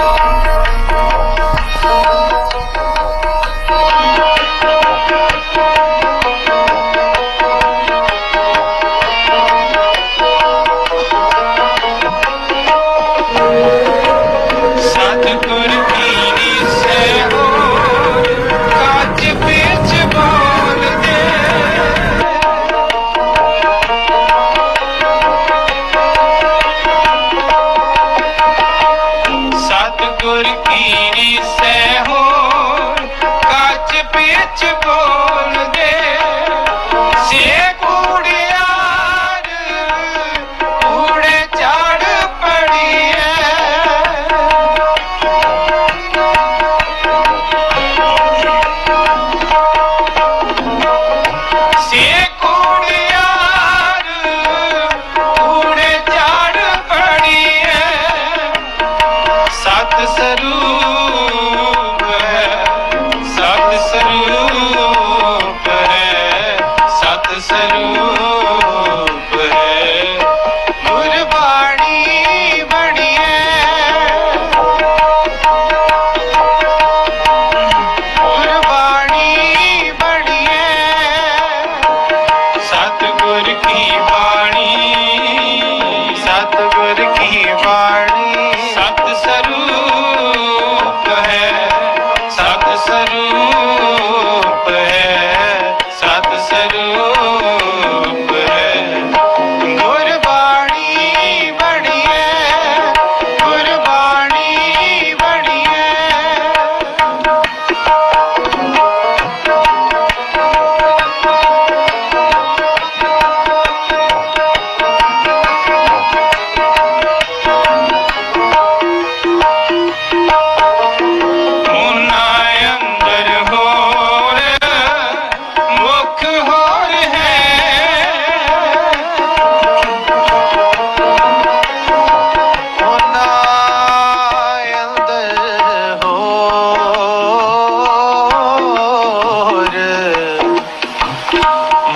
you. बच गो ਸਰੂਪ ਹੈ ਗੁਰਬਾਣੀ ਬਣੀ ਹੈ ਗੁਰਬਾਣੀ ਬਣੀ ਹੈ ਸਤਿਗੁਰ ਕੀ ਬਾਣੀ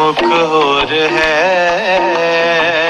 मुख होर है।